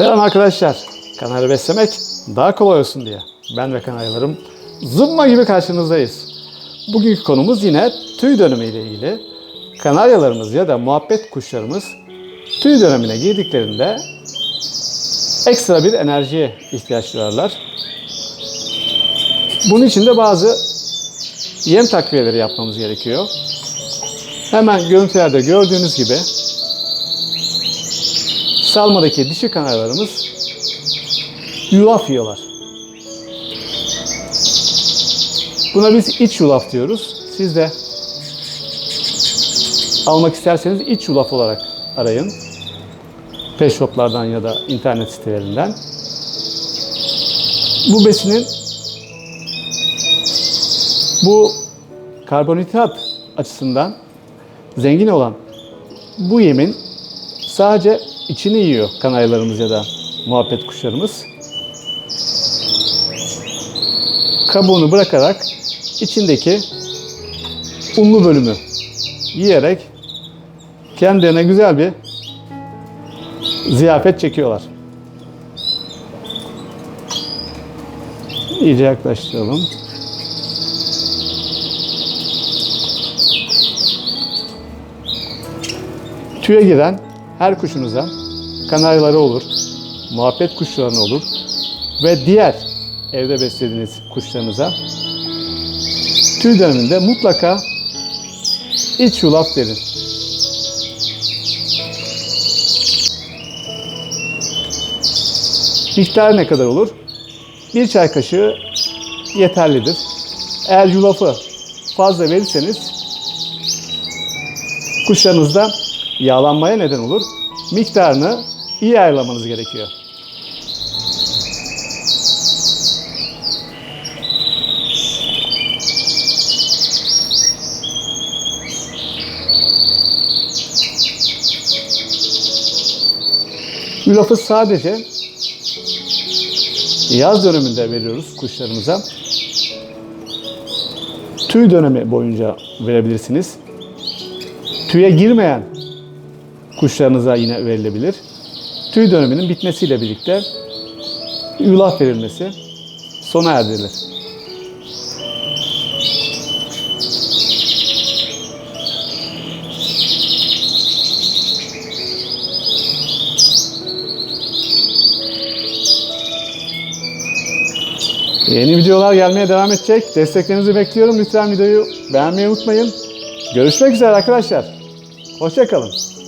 Selam arkadaşlar. Kanarya beslemek daha kolay olsun diye. Ben ve kanaryalarım zımba gibi karşınızdayız. Bugünkü konumuz yine tüy dönümü ile ilgili. Kanaryalarımız ya da muhabbet kuşlarımız tüy dönemine girdiklerinde ekstra bir enerjiye ihtiyaç duyarlar. Bunun için de bazı yem takviyeleri yapmamız gerekiyor. Hemen görüntülerde gördüğünüz gibi salmadaki dişi kanaryalarımız yulaf yiyorlar. Buna biz iç yulaf diyoruz. Siz de almak isterseniz iç yulaf olarak arayın. Pet shoplardan ya da internet sitelerinden. Bu besinin bu karbonhidrat açısından zengin olan bu yemin sadece içini yiyor kanaryalarımız ya da muhabbet kuşlarımız. Kabuğunu bırakarak içindeki unlu bölümü yiyerek kendilerine güzel bir ziyafet çekiyorlar. İyice yaklaştıralım. Tüye giren her kuşunuza kanaryaları olur, muhabbet kuşlarına olur ve diğer evde beslediğiniz kuşlarınıza tüy döneminde mutlaka iç yulaf verin. Miktarı ne kadar olur? Bir çay kaşığı yeterlidir. Eğer yulafı fazla verirseniz kuşlarınızda yağlanmaya neden olur. Miktarını iyi ayarlamanız gerekiyor. Yulafı sadece yaz döneminde veriyoruz kuşlarımıza. Tüy dönemi boyunca verebilirsiniz. Tüye girmeyen kuşlarınıza yine verilebilir. Tüy döneminin bitmesiyle birlikte yulaf verilmesi sona erdirilir. Yeni videolar gelmeye devam edecek. Desteklerinizi bekliyorum. Lütfen videoyu beğenmeyi unutmayın. Görüşmek üzere arkadaşlar. Hoşçakalın.